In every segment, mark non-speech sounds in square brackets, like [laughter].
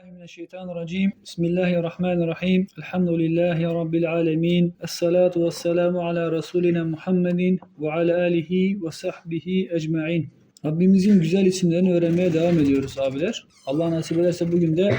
Euzubillahimineşşeytanirracim. Bismillahirrahmanirrahim. Elhamdülillahi Rabbil alemin. Esselatu vesselamu ala Resulina Muhammedin ve ala alihi ve sahbihi ecma'in. Rabbimizin güzel isimlerini öğrenmeye devam ediyoruz abiler. Allah nasip ederse bugün de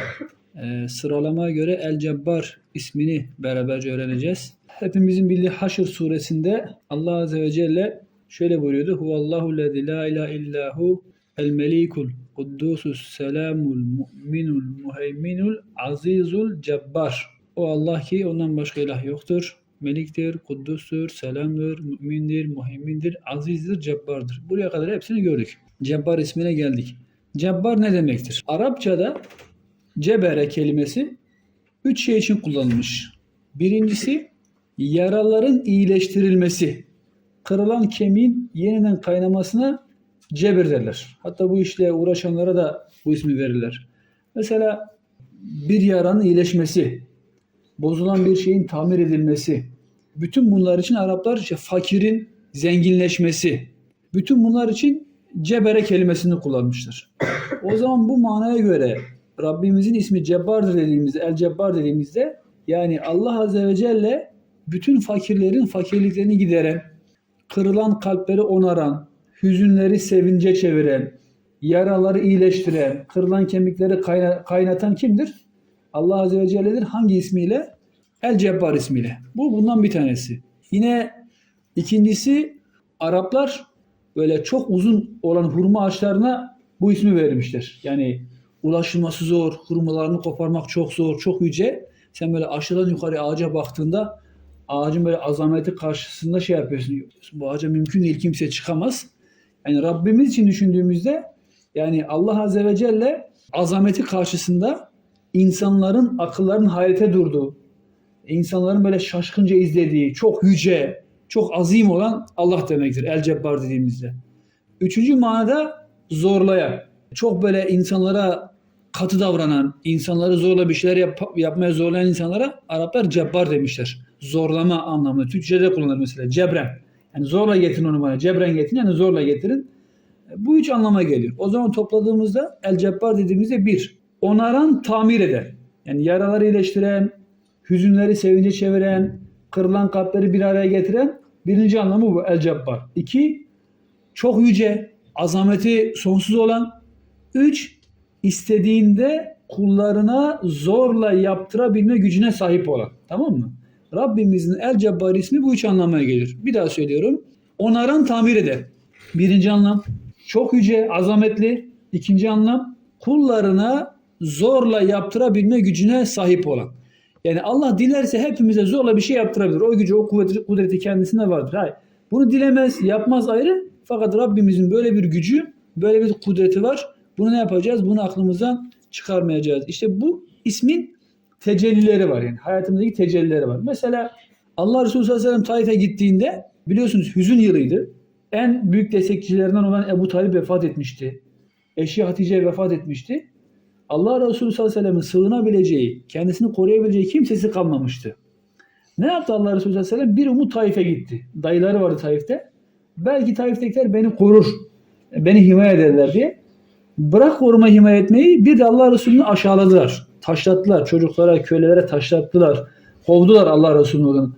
e, sıralamaya göre El Cebbar ismini beraberce öğreneceğiz. Hepimizin bildiği Haşr suresinde Allah Azze ve Celle şöyle buyuruyordu. Huvallahu lezi la ilahe illahu el melikul kuddusus selamul mu'minul muheyminul azizul cebbar. O Allah ki ondan başka ilah yoktur. Meliktir, kuddustur, selamdır, mümindir, muheymindir, azizdir, cebbardır. Buraya kadar hepsini gördük. Cebbar ismine geldik. Cebbar ne demektir? Arapçada cebere kelimesi üç şey için kullanılmış. Birincisi yaraların iyileştirilmesi. Kırılan kemiğin yeniden kaynamasına cebir derler. Hatta bu işle uğraşanlara da bu ismi verirler. Mesela bir yaranın iyileşmesi, bozulan bir şeyin tamir edilmesi. Bütün bunlar için Araplar işte fakirin zenginleşmesi. Bütün bunlar için cebere kelimesini kullanmıştır. O zaman bu manaya göre Rabbimizin ismi Cebbar'dır dediğimizde, El Cebbar dediğimizde yani Allah Azze ve Celle bütün fakirlerin fakirliklerini gideren, kırılan kalpleri onaran, hüzünleri sevince çeviren, yaraları iyileştiren, kırılan kemikleri kayna- kaynatan kimdir? Allah Azze ve Celle'dir. Hangi ismiyle? El Cebbar ismiyle. Bu bundan bir tanesi. Yine ikincisi Araplar böyle çok uzun olan hurma ağaçlarına bu ismi vermişler. Yani ulaşılması zor, hurmalarını koparmak çok zor, çok yüce. Sen böyle aşağıdan yukarı ağaca baktığında ağacın böyle azameti karşısında şey yapıyorsun. Bu ağaca mümkün değil kimse çıkamaz. Yani Rabbimiz için düşündüğümüzde yani Allah Azze ve Celle azameti karşısında insanların akıllarının hayrete durduğu, insanların böyle şaşkınca izlediği, çok yüce, çok azim olan Allah demektir El Cebbar dediğimizde. Üçüncü manada zorlayan. Çok böyle insanlara katı davranan, insanları zorla bir şeyler yap- yapmaya zorlayan insanlara Araplar cebbar demişler. Zorlama anlamında. Türkçe'de kullanılır mesela cebren. Yani zorla getirin onu bana. Cebren getirin yani zorla getirin. Bu üç anlama geliyor. O zaman topladığımızda el cebbar dediğimizde bir, onaran, tamir eden. Yani yaraları iyileştiren, hüzünleri sevince çeviren, kırılan kalpleri bir araya getiren birinci anlamı bu el cebbar. İki, çok yüce, azameti sonsuz olan. Üç, istediğinde kullarına zorla yaptırabilme gücüne sahip olan. Tamam mı? Rabbimizin El Cebbar ismi bu üç anlamaya gelir. Bir daha söylüyorum. Onaran tamir eder. Birinci anlam. Çok yüce, azametli. İkinci anlam. Kullarına zorla yaptırabilme gücüne sahip olan. Yani Allah dilerse hepimize zorla bir şey yaptırabilir. O gücü, o kuvveti, kudreti kendisinde vardır. Hayır. Bunu dilemez, yapmaz ayrı. Fakat Rabbimizin böyle bir gücü, böyle bir kudreti var. Bunu ne yapacağız? Bunu aklımızdan çıkarmayacağız. İşte bu ismin tecellileri var yani. Hayatımızdaki tecellileri var. Mesela Allah Resulü sallallahu aleyhi ve sellem Taif'e gittiğinde biliyorsunuz hüzün yılıydı. En büyük destekçilerinden olan Ebu Talib vefat etmişti. Eşi Hatice vefat etmişti. Allah Resulü sallallahu aleyhi ve sellem'in sığınabileceği, kendisini koruyabileceği kimsesi kalmamıştı. Ne yaptı Allah Resulü sallallahu aleyhi ve sellem? Bir umut Taif'e gitti. Dayıları vardı Taif'te. Belki Taif'tekiler beni korur, beni himaye ederler diye. Bırak koruma himaye etmeyi bir de Allah Resulü'nü aşağıladılar. Taşlattılar. Çocuklara, kölelere taşlattılar. Kovdular Allah Resulü'nü.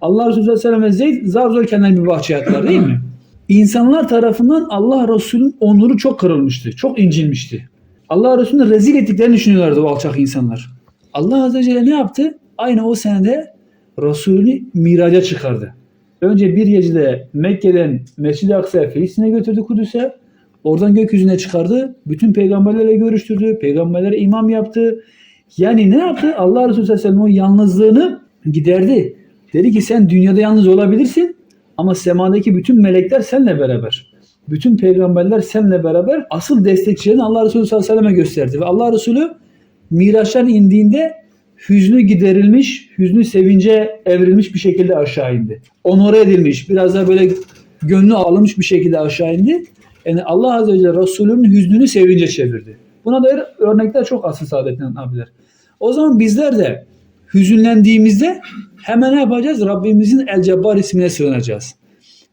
Allah Resulü sallallahu aleyhi ve Zeyd zar zor kendilerine bir bahçeye attılar değil mi? İnsanlar tarafından Allah Resulü'nün onuru çok kırılmıştı. Çok incinmişti. Allah Resulü'nü rezil ettiklerini düşünüyorlardı o alçak insanlar. Allah Azze ve Celle ne yaptı? Aynı o senede Resulünü miraca çıkardı. Önce bir gecede Mekke'den Mescid-i Aksa'ya Filistin'e götürdü Kudüs'e. Oradan gökyüzüne çıkardı. Bütün peygamberlerle görüştürdü. Peygamberlere imam yaptı. Yani ne yaptı? Allah Resulü sallallahu aleyhi ve o yalnızlığını giderdi. Dedi ki sen dünyada yalnız olabilirsin ama semadaki bütün melekler seninle beraber. Bütün peygamberler seninle beraber asıl destekçilerini Allah Resulü sallallahu aleyhi ve selleme gösterdi. Ve Allah Resulü Miraç'tan indiğinde hüznü giderilmiş, hüznü sevince evrilmiş bir şekilde aşağı indi. Onore edilmiş, biraz daha böyle gönlü alınmış bir şekilde aşağı indi. Yani Allah Azze ve Celle Resulü'nün hüznünü sevince çevirdi. Buna dair örnekler çok asıl saadetten abiler. O zaman bizler de hüzünlendiğimizde hemen ne yapacağız? Rabbimizin El Cebbar ismine sığınacağız.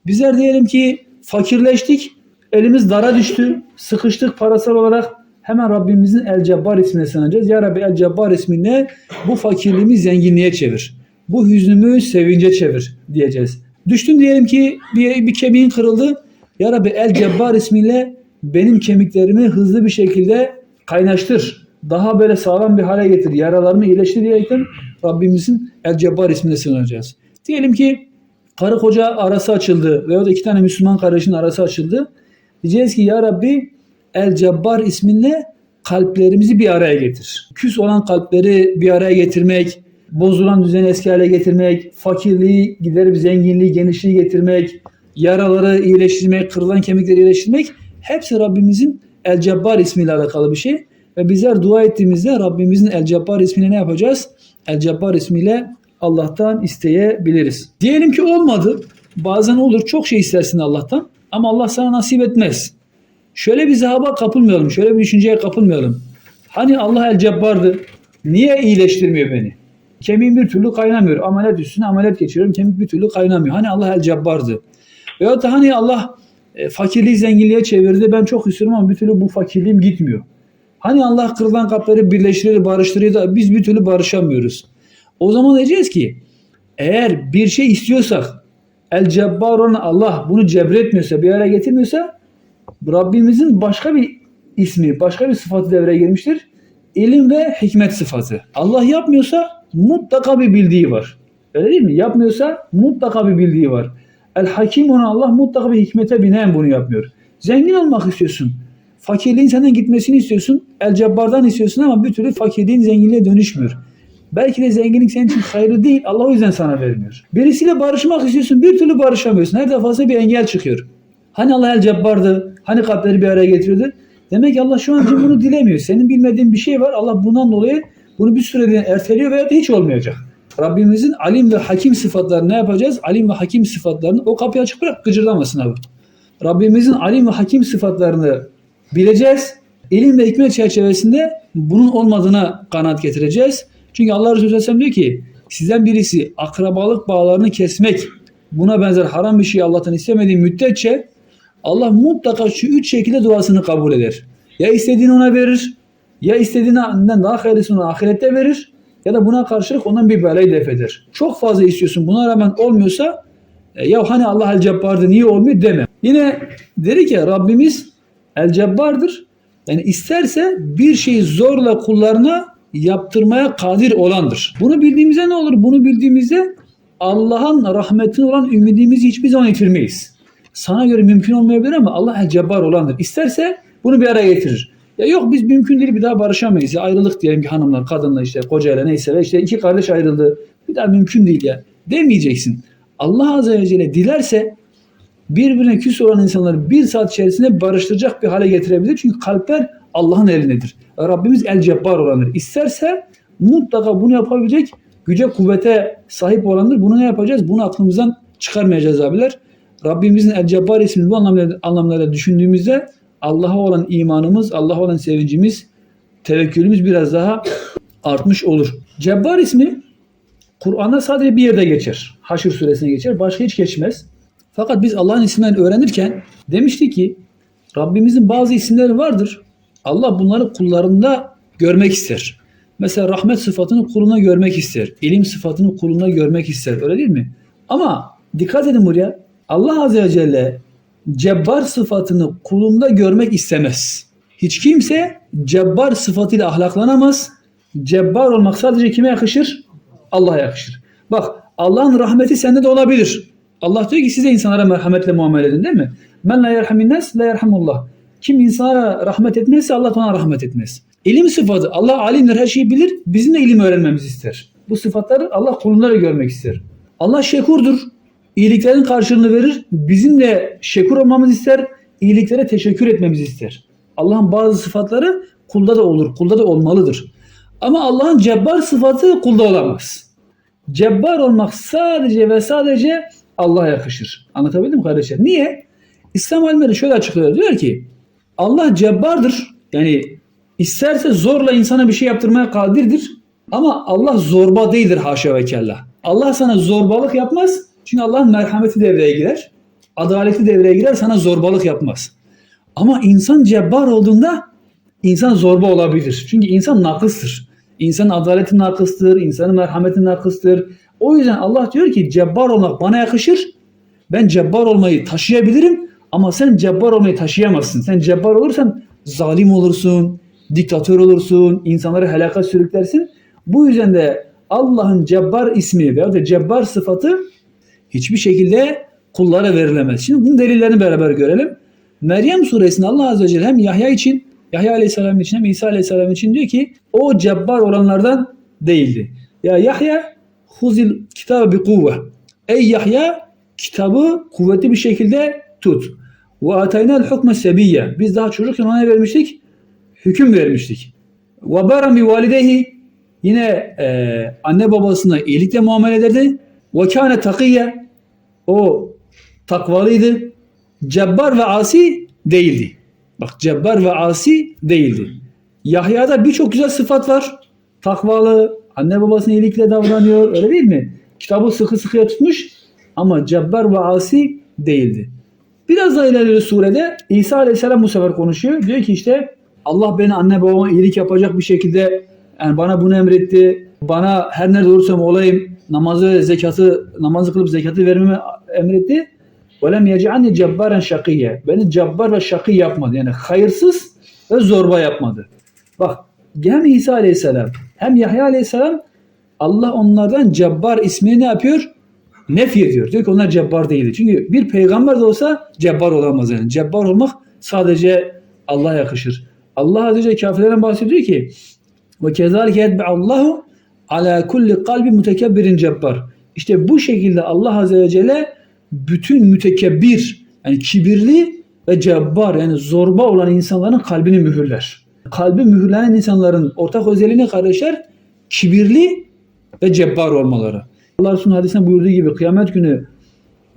Bizler diyelim ki fakirleştik, elimiz dara düştü, sıkıştık parasal olarak. Hemen Rabbimizin El Cebbar ismine sığınacağız. Ya Rabbi El Cebbar ismine bu fakirliğimi zenginliğe çevir. Bu hüznümü sevince çevir diyeceğiz. Düştün diyelim ki bir, bir kemiğin kırıldı. Ya Rabbi El Cebbar ismiyle benim kemiklerimi hızlı bir şekilde kaynaştır. Daha böyle sağlam bir hale getir. Yaralarımı iyileştir diyerekten Rabbimizin El Cebbar ismine sığınacağız. Diyelim ki karı koca arası açıldı veya da iki tane Müslüman kardeşin arası açıldı. Diyeceğiz ki Ya Rabbi El Cebbar isminle kalplerimizi bir araya getir. Küs olan kalpleri bir araya getirmek, bozulan düzeni eski hale getirmek, fakirliği giderip zenginliği, genişliği getirmek, yaraları iyileştirmek, kırılan kemikleri iyileştirmek hepsi Rabbimizin El Cebbar ismiyle alakalı bir şey. Ve bizler dua ettiğimizde Rabbimizin El Cebbar ismini ne yapacağız? El Cebbar ismiyle Allah'tan isteyebiliriz. Diyelim ki olmadı. Bazen olur çok şey istersin Allah'tan ama Allah sana nasip etmez. Şöyle bir zahaba kapılmayalım. Şöyle bir düşünceye kapılmayalım. Hani Allah el cebbardı. Niye iyileştirmiyor beni? Kemiğim bir türlü kaynamıyor. Ameliyat üstüne ameliyat geçiriyorum. Kemik bir türlü kaynamıyor. Hani Allah el cebbardı. Veyahut da hani Allah e, fakirliği zenginliğe çevirdi. Ben çok istiyorum ama bir türlü bu fakirliğim gitmiyor. Hani Allah kırılan kalpleri birleştiriyor, barıştırıyor da biz bir türlü barışamıyoruz. O zaman diyeceğiz ki eğer bir şey istiyorsak el cebbar olan Allah bunu cebretmiyorsa, bir araya getirmiyorsa Rabbimizin başka bir ismi, başka bir sıfatı devreye girmiştir. İlim ve hikmet sıfatı. Allah yapmıyorsa mutlaka bir bildiği var. Öyle değil mi? Yapmıyorsa mutlaka bir bildiği var. El Hakim olan Allah mutlaka bir hikmete binaen bunu yapmıyor. Zengin olmak istiyorsun. Fakirliğin senden gitmesini istiyorsun. El Cebbar'dan istiyorsun ama bir türlü fakirliğin zenginliğe dönüşmüyor. Belki de zenginlik senin için hayırlı değil. Allah o yüzden sana vermiyor. Birisiyle barışmak istiyorsun. Bir türlü barışamıyorsun. Her defasında bir engel çıkıyor. Hani Allah el cebbardı? Hani kalpleri bir araya getiriyordu? Demek ki Allah şu an için bunu dilemiyor. Senin bilmediğin bir şey var. Allah bundan dolayı bunu bir süreliğine erteliyor veya hiç olmayacak. Rabbimizin alim ve hakim sıfatlarını ne yapacağız? Alim ve hakim sıfatlarını o kapıyı açık bırak gıcırdamasın abi. Rabbimizin alim ve hakim sıfatlarını bileceğiz. İlim ve hikmet çerçevesinde bunun olmadığına kanaat getireceğiz. Çünkü Allah Resulü Aleyhisselam diyor ki sizden birisi akrabalık bağlarını kesmek buna benzer haram bir şey Allah'tan istemediği müddetçe Allah mutlaka şu üç şekilde duasını kabul eder. Ya istediğini ona verir, ya istediğinden daha hayırlısını ahirette verir ya da buna karşılık ondan bir belayı def eder. Çok fazla istiyorsun buna rağmen olmuyorsa e, ya hani Allah el cebbardı niye olmuyor deme. Yine dedi ki Rabbimiz el cebbardır. Yani isterse bir şeyi zorla kullarına yaptırmaya kadir olandır. Bunu bildiğimizde ne olur? Bunu bildiğimizde Allah'ın rahmetine olan ümidimizi hiçbir zaman yitirmeyiz. Sana göre mümkün olmayabilir ama Allah el cebbar olandır. İsterse bunu bir araya getirir. Ya yok biz mümkün değil bir daha barışamayız. Ya ayrılık diyelim ki hanımlar, kadınla işte kocayla neyse ve işte iki kardeş ayrıldı. Bir daha mümkün değil ya demeyeceksin. Allah Azze ve Celle dilerse birbirine küs olan insanları bir saat içerisinde barıştıracak bir hale getirebilir. Çünkü kalpler Allah'ın elindedir. Rabbimiz el cebbar olandır. İsterse mutlaka bunu yapabilecek güce kuvvete sahip olandır. Bunu ne yapacağız? Bunu aklımızdan çıkarmayacağız abiler. Rabbimizin el cebbar ismini bu anlamda, anlamlarda düşündüğümüzde Allah'a olan imanımız, Allah'a olan sevincimiz, tevekkülümüz biraz daha artmış olur. Cebbar ismi Kur'an'da sadece bir yerde geçer. Haşr suresine geçer. Başka hiç geçmez. Fakat biz Allah'ın isimlerini öğrenirken demişti ki Rabbimizin bazı isimleri vardır. Allah bunları kullarında görmek ister. Mesela rahmet sıfatını kuluna görmek ister. İlim sıfatını kuluna görmek ister. Öyle değil mi? Ama dikkat edin buraya. Allah Azze ve Celle cebbar sıfatını kulunda görmek istemez. Hiç kimse cebbar sıfatıyla ahlaklanamaz. Cebbar olmak sadece kime yakışır? Allah'a yakışır. Bak Allah'ın rahmeti sende de olabilir. Allah diyor ki size insanlara merhametle muamele edin değil mi? Men la yerhamin nas la yerhamullah. Kim insana rahmet etmezse Allah ona rahmet etmez. İlim sıfatı. Allah alimdir her şeyi bilir. Bizim de ilim öğrenmemizi ister. Bu sıfatları Allah kulunda da görmek ister. Allah şekurdur. İyiliklerin karşılığını verir. Bizim de şekur olmamızı ister. İyiliklere teşekkür etmemizi ister. Allah'ın bazı sıfatları kulda da olur. Kulda da olmalıdır. Ama Allah'ın cebbar sıfatı kulda olamaz. Cebbar olmak sadece ve sadece Allah'a yakışır. Anlatabildim mi kardeşler? Niye? İslam alimleri şöyle açıklıyor. Diyor ki Allah cebbardır. Yani isterse zorla insana bir şey yaptırmaya kadirdir. Ama Allah zorba değildir haşa ve kella. Allah sana zorbalık yapmaz. Çünkü Allah'ın merhameti devreye girer. Adaleti devreye girer sana zorbalık yapmaz. Ama insan cebbar olduğunda insan zorba olabilir. Çünkü insan nakıstır. İnsanın adaleti nakıstır, insanın merhameti nakıstır. O yüzden Allah diyor ki cebbar olmak bana yakışır. Ben cebbar olmayı taşıyabilirim ama sen cebbar olmayı taşıyamazsın. Sen cebbar olursan zalim olursun, diktatör olursun, insanları helaka sürüklersin. Bu yüzden de Allah'ın cebbar ismi veya da cebbar sıfatı hiçbir şekilde kullara verilemez. Şimdi bunun delillerini beraber görelim. Meryem suresinde Allah Azze ve Celle hem Yahya için, Yahya Aleyhisselam için hem İsa Aleyhisselam için diyor ki o cebbar olanlardan değildi. Ya Yahya huzil kitabı bi kuvve. Ey Yahya kitabı kuvvetli bir şekilde tut. Ve ataynal hukme sebiyye. Biz daha çocukken ona vermiştik? Hüküm vermiştik. Ve baran bi validehi. Yine e, anne babasına iyilikle muamele ederdi. Ve kâne takiyye. O takvalıydı. Cebbar ve asi değildi. Bak cebbar ve asi değildi. Yahya'da birçok güzel sıfat var. Takvalı, anne babasına iyilikle davranıyor. Öyle değil mi? Kitabı sıkı sıkıya tutmuş ama cebbar ve asi değildi. Biraz daha ileride surede İsa Aleyhisselam bu sefer konuşuyor. Diyor ki işte Allah beni anne babama iyilik yapacak bir şekilde yani bana bunu emretti. Bana her nerede olursam olayım namazı zekatı namazı kılıp zekatı vermemi emretti. Velem yec'alni cebbaren şakiye. Beni cabbar ve şakı yapmadı. Yani hayırsız ve zorba yapmadı. Bak hem İsa Aleyhisselam hem Yahya Aleyhisselam Allah onlardan Cebbar ismini ne yapıyor? Nef ediyor. Diyor ki onlar Cebbar değildi. Çünkü bir peygamber de olsa Cebbar olamaz yani. Cebbar olmak sadece Allah'a yakışır. Allah Azze ve Celle kafirlerden bahsediyor ki ve kezalike etbe Allahu ala kulli kalbi mutekebbirin cebbar. İşte bu şekilde Allah Azze ve Celle bütün mütekebbir yani kibirli ve cebbar yani zorba olan insanların kalbini mühürler. Kalbi mühürlenen insanların ortak özelliğine kardeşler kibirli ve cebbar olmaları. Allah Resulü'nün hadisinde buyurduğu gibi kıyamet günü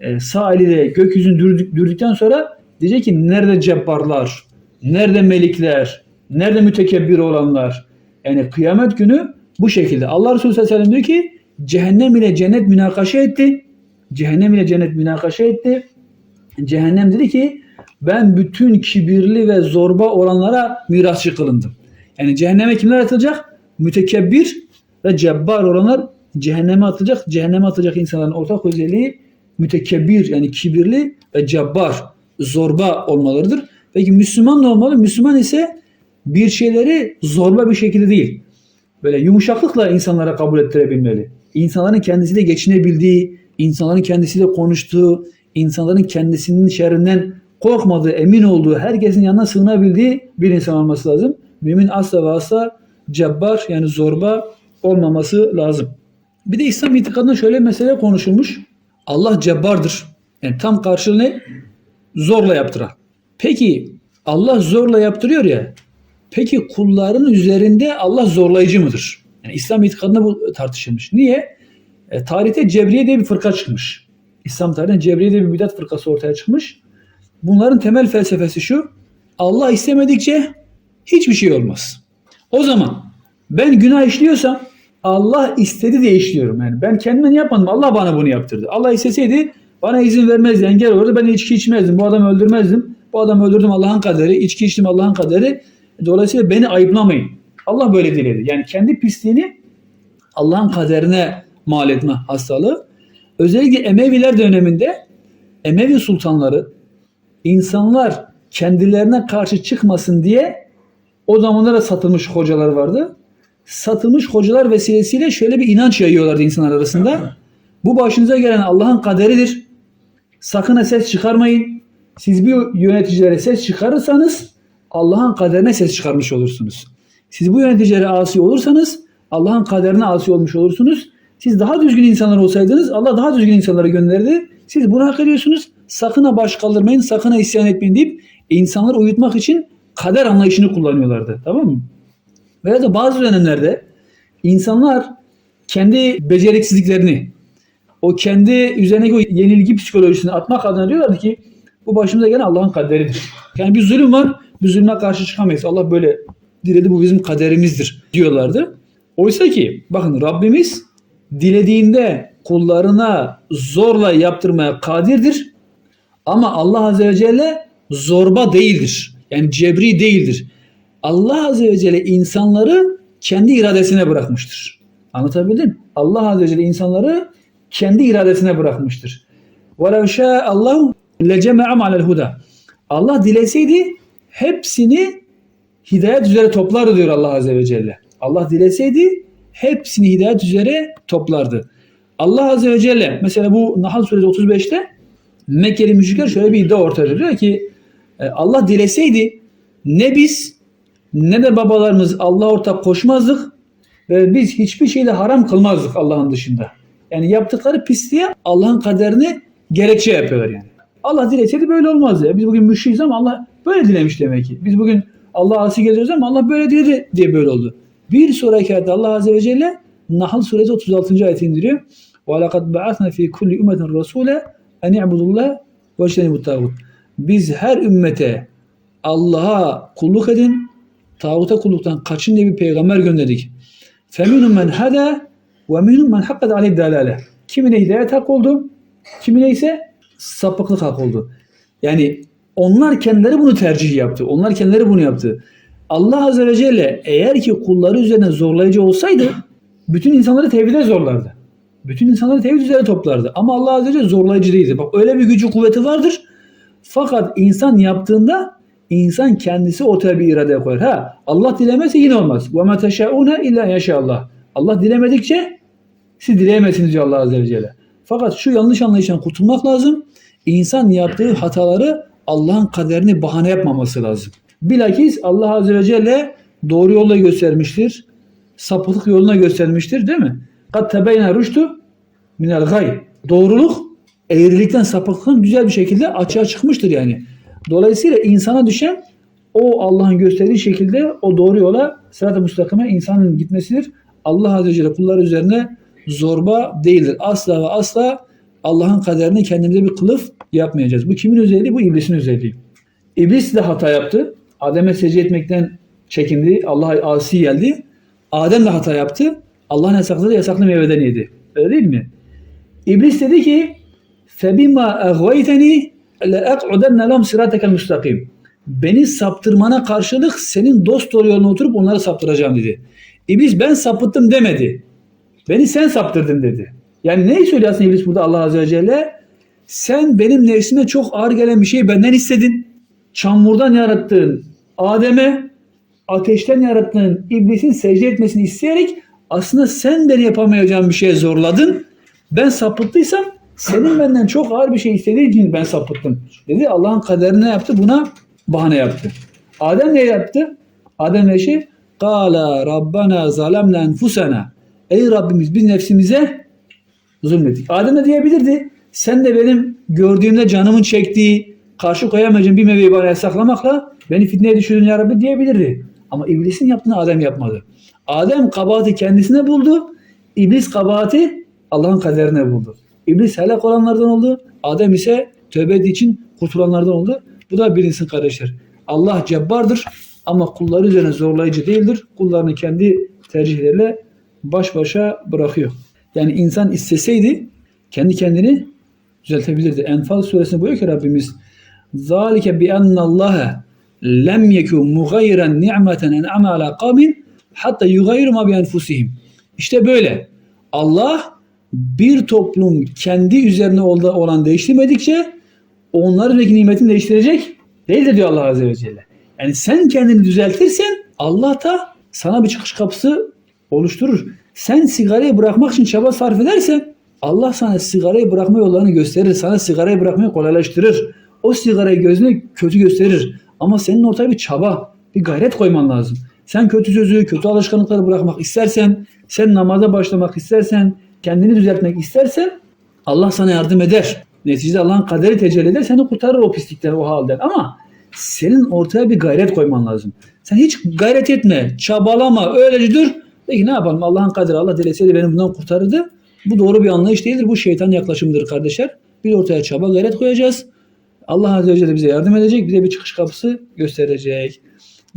e, sağ eliyle gökyüzünü dürdük, dürdükten sonra diyecek ki nerede cebbarlar, nerede melikler, nerede mütekebbir olanlar. Yani kıyamet günü bu şekilde. Allah Resulü sallallahu aleyhi ve sellem diyor ki cehennem ile cennet münakaşa etti. Cehennem ile cennet münakaşa etti. Cehennem dedi ki ben bütün kibirli ve zorba olanlara mirasçı kılındım. Yani cehenneme kimler atılacak? Mütekebbir ve cebbar olanlar cehenneme atılacak. Cehenneme atılacak insanların ortak özelliği mütekebbir yani kibirli ve cebbar, zorba olmalarıdır. Peki Müslüman ne olmalı? Müslüman ise bir şeyleri zorba bir şekilde değil. Böyle yumuşaklıkla insanlara kabul ettirebilmeli. İnsanların kendisiyle geçinebildiği, insanların kendisiyle konuştuğu, insanların kendisinin şerrinden korkmadığı, emin olduğu, herkesin yanına sığınabildiği bir insan olması lazım. Mümin asla ve asla cebbar yani zorba olmaması lazım. Bir de İslam itikadında şöyle mesele konuşulmuş. Allah cebbardır. Yani tam karşılığı ne? Zorla yaptıran. Peki Allah zorla yaptırıyor ya. Peki kulların üzerinde Allah zorlayıcı mıdır? Yani İslam itikadında bu tartışılmış. Niye? E, tarihte Cebriye diye bir fırka çıkmış. İslam tarihinde Cebriye diye bir bidat fırkası ortaya çıkmış. Bunların temel felsefesi şu. Allah istemedikçe hiçbir şey olmaz. O zaman ben günah işliyorsam Allah istedi diye işliyorum. Yani ben kendime yapmadım. Allah bana bunu yaptırdı. Allah isteseydi bana izin vermezdi. Engel olurdu. Ben içki içmezdim. Bu adamı öldürmezdim. Bu adamı öldürdüm Allah'ın kaderi. İçki içtim Allah'ın kaderi. Dolayısıyla beni ayıplamayın. Allah böyle diledi. Yani kendi pisliğini Allah'ın kaderine mal etme hastalığı. Özellikle Emeviler döneminde Emevi sultanları insanlar kendilerine karşı çıkmasın diye o zamanlara satılmış hocalar vardı. Satılmış hocalar vesilesiyle şöyle bir inanç yayıyorlardı insanlar arasında. Bu başınıza gelen Allah'ın kaderidir. Sakın ses çıkarmayın. Siz bir yöneticilere ses çıkarırsanız Allah'ın kaderine ses çıkarmış olursunuz. Siz bu yöneticilere asi olursanız Allah'ın kaderine asi olmuş olursunuz. Siz daha düzgün insanlar olsaydınız Allah daha düzgün insanları gönderdi. Siz bunu hak ediyorsunuz. Sakın ha baş kaldırmayın, sakın ha isyan etmeyin deyip insanları uyutmak için kader anlayışını kullanıyorlardı. Tamam mı? Veya da bazı dönemlerde insanlar kendi beceriksizliklerini, o kendi üzerindeki o yenilgi psikolojisini atmak adına diyorlardı ki bu başımıza gelen Allah'ın kaderidir. Yani bir zulüm var, bu zulme karşı çıkamayız. Allah böyle diledi bu bizim kaderimizdir diyorlardı. Oysa ki bakın Rabbimiz dilediğinde kullarına zorla yaptırmaya kadirdir. Ama Allah Azze ve Celle zorba değildir. Yani cebri değildir. Allah Azze ve Celle insanları kendi iradesine bırakmıştır. Anlatabildim? mi? Allah Azze ve Celle insanları kendi iradesine bırakmıştır. وَلَوْ شَاءَ اللّٰهُ لَجَمَعَمْ عَلَى الْهُدَى Allah dileseydi hepsini hidayet üzere toplardı diyor Allah Azze ve Celle. Allah dileseydi hepsini hidayet üzere toplardı. Allah Azze ve Celle mesela bu Nahl Suresi 35'te Mekkeli müşrikler şöyle bir iddia ortaya. Diyor ki e, Allah dileseydi ne biz ne de babalarımız Allah'a ortak koşmazdık ve biz hiçbir şeyde haram kılmazdık Allah'ın dışında. Yani yaptıkları pisliğe Allah'ın kaderini gerekçe yapıyorlar yani. Allah dileseydi böyle olmazdı. ya. Biz bugün müşrikiz ama Allah böyle dilemiş demek ki. Biz bugün Allah'a asi geziyoruz ama Allah böyle diledi diye böyle oldu. Bir sonraki ayette Allah Azze ve Celle Nahl suresi 36. ayeti indiriyor. وَلَقَدْ بَعَثْنَا ف۪ي كُلِّ اُمَّةٍ رَسُولًا اَنْ يَعْبُدُ اللّٰهِ وَاجْتَنِبُ الطَّاغُوتِ Biz her ümmete Allah'a kulluk edin, tağuta kulluktan kaçın diye bir peygamber gönderdik. فَمِنُمْ مَنْ هَدَى وَمِنُمْ مَنْ حَقَّدْ عَلَيْهِ الدَّلَالَةِ Kimine hidayet hak oldu, kimine ise sapıklık hak oldu. Yani onlar kendileri bunu tercih yaptı. Onlar kendileri bunu yaptı. Allah Azze ve Celle eğer ki kulları üzerine zorlayıcı olsaydı bütün insanları tevhide zorlardı. Bütün insanları tevhid üzere toplardı. Ama Allah Azze ve Celle zorlayıcı değildi. Bak öyle bir gücü kuvveti vardır. Fakat insan yaptığında insan kendisi ortaya bir irade koyar. Ha Allah dilemezse yine olmaz. Ve ma teşauna illa yaşallah. Allah dilemedikçe siz dileyemezsiniz diyor Allah Azze ve Celle. Fakat şu yanlış anlayıştan kurtulmak lazım. İnsan yaptığı hataları Allah'ın kaderini bahane yapmaması lazım. Bilakis Allah Azze ve Celle doğru yolla göstermiştir. Sapıklık yoluna göstermiştir değil mi? Kat tebeyne rüştü minel gay. Doğruluk eğrilikten sapıklıktan güzel bir şekilde açığa çıkmıştır yani. Dolayısıyla insana düşen o Allah'ın gösterdiği şekilde o doğru yola sırat-ı müstakime insanın gitmesidir. Allah Azze ve Celle kullar üzerine zorba değildir. Asla ve asla Allah'ın kaderini kendimize bir kılıf yapmayacağız. Bu kimin özelliği? Bu iblisin özelliği. İblis de hata yaptı. Adem'e secde etmekten çekindi. Allah asi geldi. Adem de hata yaptı. Allah'ın yasakladığı yasaklı meyveden yedi. Öyle değil mi? İblis dedi ki فَبِمَا اَغْوَيْتَنِي لَاَقْعُدَنَّ لَهُمْ صِرَاتَكَ الْمُسْتَقِيمِ Beni saptırmana karşılık senin dost doğru yoluna oturup onları saptıracağım dedi. İblis ben sapıttım demedi. Beni sen saptırdın dedi. Yani neyi söylüyor aslında İblis burada Allah Azze ve Celle? Sen benim nefsime çok ağır gelen bir şeyi benden istedin. Çamurdan yarattığın Adem'e ateşten yarattığın iblisin secde etmesini isteyerek aslında sen beni yapamayacağın bir şeye zorladın. Ben sapıttıysam senin benden çok ağır bir şey istediğin için ben sapıttım. Dedi Allah'ın kaderini ne yaptı? Buna bahane yaptı. Adem ne yaptı? Adem eşi Kala Rabbana zalemna enfusena Ey Rabbimiz biz nefsimize zulmettik. Adem de diyebilirdi. Sen de benim gördüğümde canımın çektiği, karşı koyamayacağım bir meyveyi bana yasaklamakla beni fitneye düşürdün ya Rabbi diyebilirdi. Ama iblisin yaptığını Adem yapmadı. Adem kabahati kendisine buldu. İblis kabahati Allah'ın kaderine buldu. İblis helak olanlardan oldu. Adem ise tövbe için kurtulanlardan oldu. Bu da bilinsin kardeşler. Allah cebbardır ama kulları üzerine zorlayıcı değildir. Kullarını kendi tercihleriyle baş başa bırakıyor. Yani insan isteseydi kendi kendini düzeltebilirdi. Enfal suresinde buyuruyor ki Rabbimiz ذَٰلِكَ بِأَنَّ اللّٰهَ لَمْ يَكُنْ مُغَيْرًا نِعْمَةً اَنْعَمَ عَلَى قَوْمٍ hatta يُغَيْرُ مَا بِأَنْفُسِهِمْ İşte böyle. Allah bir toplum kendi üzerine olan değiştirmedikçe onların üzerindeki nimetini değiştirecek değildir diyor Allah Azze ve Celle. Yani sen kendini düzeltirsen Allah da sana bir çıkış kapısı oluşturur. Sen sigarayı bırakmak için çaba sarf edersen Allah sana sigarayı bırakma yollarını gösterir. Sana sigarayı bırakmayı kolaylaştırır. O sigarayı gözüne kötü gösterir. Ama senin ortaya bir çaba, bir gayret koyman lazım. Sen kötü sözü, kötü alışkanlıkları bırakmak istersen, sen namaza başlamak istersen, kendini düzeltmek istersen Allah sana yardım eder. Neticede Allah'ın kaderi tecelli eder, seni kurtarır o pislikten, o halden. Ama senin ortaya bir gayret koyman lazım. Sen hiç gayret etme, çabalama, öylece dur. Peki ne yapalım? Allah'ın kaderi, Allah dileseydi beni bundan kurtarırdı. Bu doğru bir anlayış değildir. Bu şeytan yaklaşımıdır kardeşler. Bir ortaya çaba, gayret koyacağız. Allah Azze ve Celle bize yardım edecek. Bize bir çıkış kapısı gösterecek.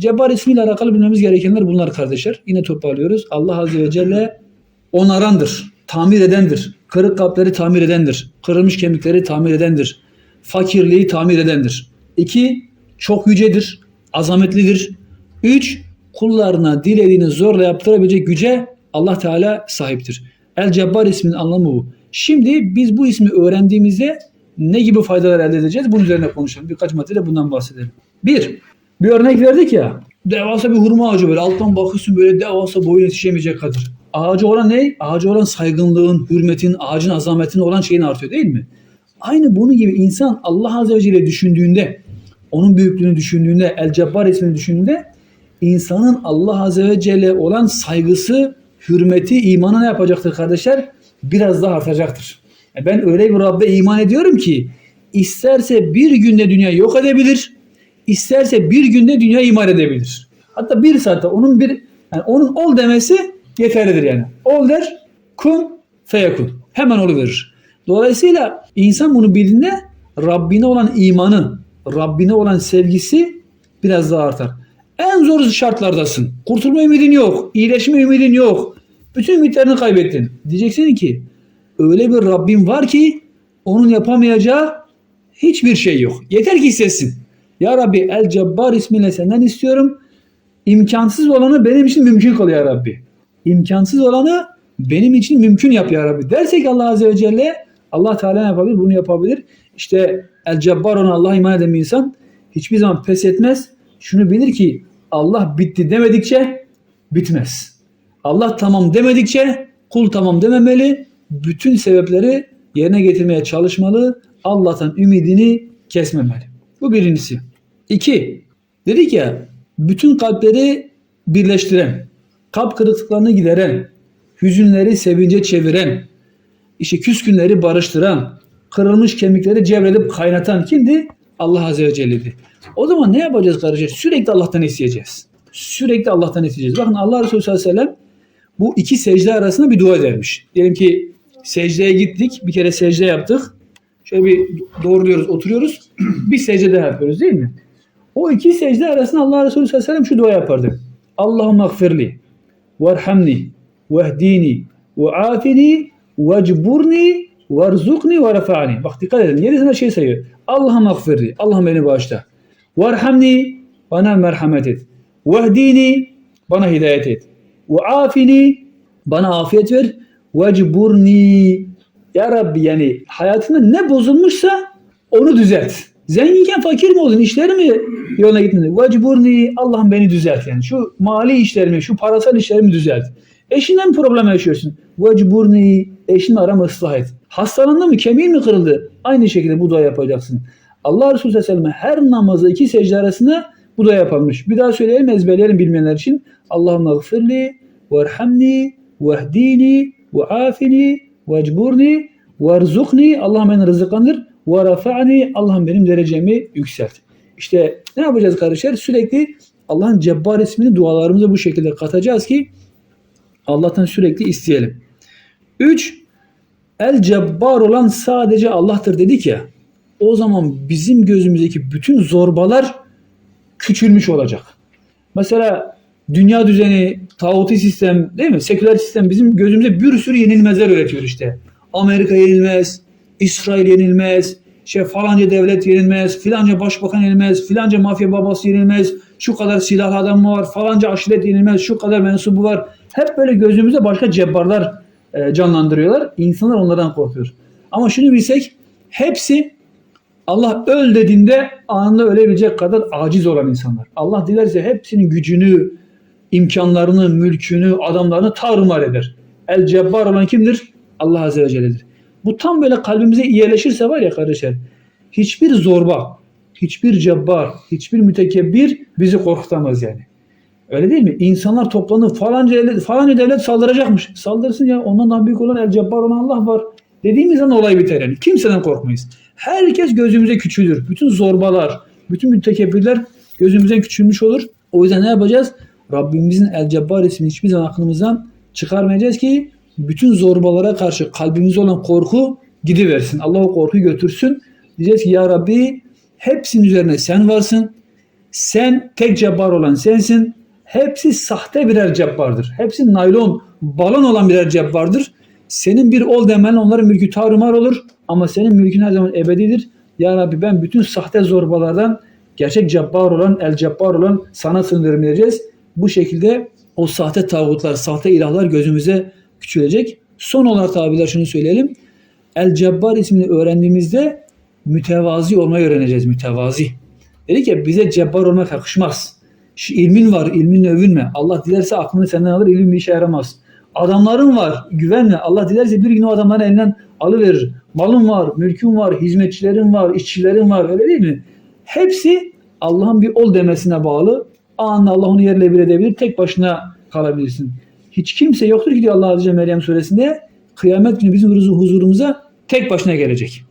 Cebbar ismiyle alakalı bilmemiz gerekenler bunlar kardeşler. Yine toparlıyoruz. Allah Azze ve Celle onarandır, tamir edendir. Kırık kalpleri tamir edendir. Kırılmış kemikleri tamir edendir. Fakirliği tamir edendir. İki, çok yücedir, azametlidir. Üç, kullarına dilediğini zorla yaptırabilecek güce Allah Teala sahiptir. El Cebbar isminin anlamı bu. Şimdi biz bu ismi öğrendiğimizde ne gibi faydalar elde edeceğiz? Bunun üzerine konuşalım. Birkaç maddede bundan bahsedelim. Bir, bir örnek verdik ya. Devasa bir hurma ağacı böyle alttan bakıyorsun böyle devasa boyun yetişemeyecek kadar. Ağacı olan ne? Ağacı olan saygınlığın, hürmetin, ağacın azametine olan şeyin artıyor değil mi? Aynı bunun gibi insan Allah Azze ve Celle düşündüğünde, onun büyüklüğünü düşündüğünde, El Cebbar ismini düşündüğünde insanın Allah Azze ve Celle olan saygısı, hürmeti, imanı ne yapacaktır kardeşler? Biraz daha artacaktır. E Ben öyle bir Rabbe iman ediyorum ki isterse bir günde dünya yok edebilir, isterse bir günde dünya imar edebilir. Hatta bir saatte onun bir yani onun ol demesi yeterlidir yani. Ol der, kun feyekun. Hemen olu verir. Dolayısıyla insan bunu bildiğinde Rabbine olan imanı, Rabbine olan sevgisi biraz daha artar. En zor şartlardasın. Kurtulma ümidin yok. iyileşme ümidin yok. Bütün ümitlerini kaybettin. Diyeceksin ki öyle bir Rabbim var ki onun yapamayacağı hiçbir şey yok. Yeter ki istesin. Ya Rabbi El Cebbar ismiyle senden istiyorum. İmkansız olanı benim için mümkün kıl ya Rabbi. İmkansız olanı benim için mümkün yap ya Rabbi. Dersek Allah Azze ve Celle Allah Teala ne yapabilir? Bunu yapabilir. İşte El Cebbar ona Allah iman eden bir insan hiçbir zaman pes etmez. Şunu bilir ki Allah bitti demedikçe bitmez. Allah tamam demedikçe kul tamam dememeli. Bütün sebepleri yerine getirmeye çalışmalı. Allah'tan ümidini kesmemeli. Bu birincisi. İki, dedik ya bütün kalpleri birleştiren, kalp kırıklıklarını gideren, hüzünleri sevince çeviren, işte küskünleri barıştıran, kırılmış kemikleri cevredip kaynatan kimdi? Allah Azze ve Celle'di. O zaman ne yapacağız kardeşler? Sürekli Allah'tan isteyeceğiz. Sürekli Allah'tan isteyeceğiz. Bakın Allah Resulü sallallahu aleyhi ve sellem bu iki secde arasında bir dua edermiş. Diyelim ki secdeye gittik, bir kere secde yaptık. Şöyle bir doğruluyoruz, oturuyoruz. [clears throat] bir secde daha yapıyoruz değil mi? O iki secde arasında Allah Resulü sallallahu aleyhi ve sellem şu dua yapardı. Allahümme gfirli, verhamni, vehdini, veafini, vecburni, verzukni ve refa'ni. Bak dikkat edin. Gerisinde şey sayıyor. Allah'ım gfirli. Allah'ım beni bağışla. Verhamni. Bana merhamet et. Vehdini. Bana hidayet et. Veafini. Bana afiyet ver. Vecburni. Ya Rabbi yani hayatında ne bozulmuşsa onu düzelt. Zenginken fakir mi oldun? İşleri mi yoluna gitmedi? Vecburni. Allah'ım beni düzelt yani. Şu mali işlerimi, şu parasal işlerimi düzelt. Eşinden problem yaşıyorsun? Vecburni. Eşinle aramı ıslah et. Hastalandın mı? Kemiğin mi kırıldı? Aynı şekilde bu dua yapacaksın. Allah Resulü sallallahu aleyhi ve sellem her namazda iki secde arasında bu dua yaparmış. Bir daha söyleyelim ezberleyelim bilmeyenler için. Allahümme gfirli verhamni vehdini veafini vecburni verzukni Allah'ım beni rızıklandır ve rafa'ni Allah'ım benim derecemi yükselt. İşte ne yapacağız kardeşler? Sürekli Allah'ın Cebbar ismini dualarımıza bu şekilde katacağız ki Allah'tan sürekli isteyelim. 3. El Cebbar olan sadece Allah'tır dedik ya. O zaman bizim gözümüzdeki bütün zorbalar küçülmüş olacak. Mesela dünya düzeni, tağuti sistem değil mi? Seküler sistem bizim gözümüze bir sürü yenilmezler üretiyor işte. Amerika yenilmez, İsrail yenilmez, şey falanca devlet yenilmez, filanca başbakan yenilmez, filanca mafya babası yenilmez, şu kadar silahlı adam var, falanca aşiret yenilmez, şu kadar mensubu var. Hep böyle gözümüzde başka cebbarlar e, canlandırıyorlar. İnsanlar onlardan korkuyor. Ama şunu bilsek hepsi Allah öl dediğinde anında ölebilecek kadar aciz olan insanlar. Allah dilerse hepsinin gücünü, imkanlarını, mülkünü, adamlarını tarumar eder. El cebbar olan kimdir? Allah Azze ve Celle'dir. Bu tam böyle kalbimize yerleşirse var ya kardeşler, hiçbir zorba, hiçbir cebbar, hiçbir mütekebbir bizi korkutamaz yani. Öyle değil mi? İnsanlar toplanıp falanca devlet, falanca devlet saldıracakmış. Saldırsın ya ondan daha büyük olan El Cebbar olan Allah var. Dediğimiz zaman olay biter yani. Kimseden korkmayız. Herkes gözümüze küçülür. Bütün zorbalar, bütün mütekebbirler gözümüzden küçülmüş olur. O yüzden ne yapacağız? Rabbimizin El Cebbar ismini hiçbir zaman aklımızdan çıkarmayacağız ki bütün zorbalara karşı kalbimizde olan korku gidiversin. Allah o korkuyu götürsün. Diyeceğiz ki ya Rabbi hepsinin üzerine sen varsın. Sen tek cebbar olan sensin. Hepsi sahte birer cebbardır. Hepsi naylon, balon olan birer cebbardır. Senin bir ol demen onların mülkü tarumar olur. Ama senin mülkün her zaman ebedidir. Ya Rabbi ben bütün sahte zorbalardan Gerçek cebbar olan, el cebbar olan sana sığınırım diyeceğiz. Bu şekilde o sahte tağutlar, sahte ilahlar gözümüze küçülecek. Son olarak abiler şunu söyleyelim. El Cebbar ismini öğrendiğimizde mütevazi olmayı öğreneceğiz. Mütevazi. Dedi ki bize cebbar olmak yakışmaz. Şu ilmin var, ilminle övünme. Allah dilerse aklını senden alır, ilmin bir işe yaramaz. Adamların var, güvenme. Allah dilerse bir gün o adamların elinden alıverir. Malın var, mülkün var, hizmetçilerin var, işçilerin var öyle değil mi? Hepsi Allah'ın bir ol demesine bağlı. Anında Allah onu yerle bir edebilir. Tek başına kalabilirsin. Hiç kimse yoktur ki diyor Allah Azze Meryem suresinde kıyamet günü bizim huzurumuza tek başına gelecek.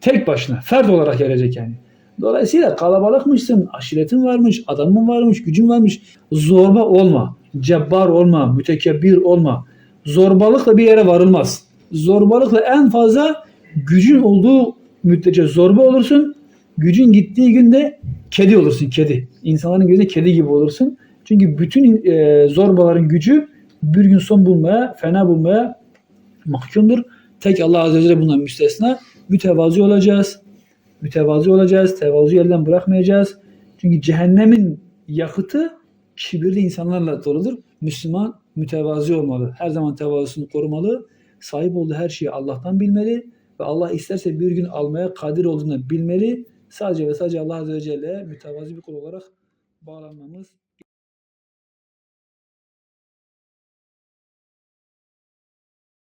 Tek başına. Fert olarak gelecek yani. Dolayısıyla kalabalıkmışsın, aşiretin varmış, adamın varmış, gücün varmış. Zorba olma, cebbar olma, mütekebbir olma. Zorbalıkla bir yere varılmaz. Zorbalıkla en fazla gücün olduğu müddetçe zorba olursun. Gücün gittiği günde kedi olursun, kedi. İnsanların gözünde kedi gibi olursun. Çünkü bütün e, zorbaların gücü bir gün son bulmaya, fena bulmaya mahkumdur. Tek Allah Azze ve Celle bundan müstesna. Mütevazi olacağız. Mütevazi olacağız. Tevazu elden bırakmayacağız. Çünkü cehennemin yakıtı kibirli insanlarla doludur. Müslüman mütevazi olmalı. Her zaman tevazusunu korumalı. Sahip olduğu her şeyi Allah'tan bilmeli. Ve Allah isterse bir gün almaya kadir olduğunu bilmeli. Sadece ve sadece Allah Azze ve Celle'ye mütevazi bir kul olarak bağlanmamız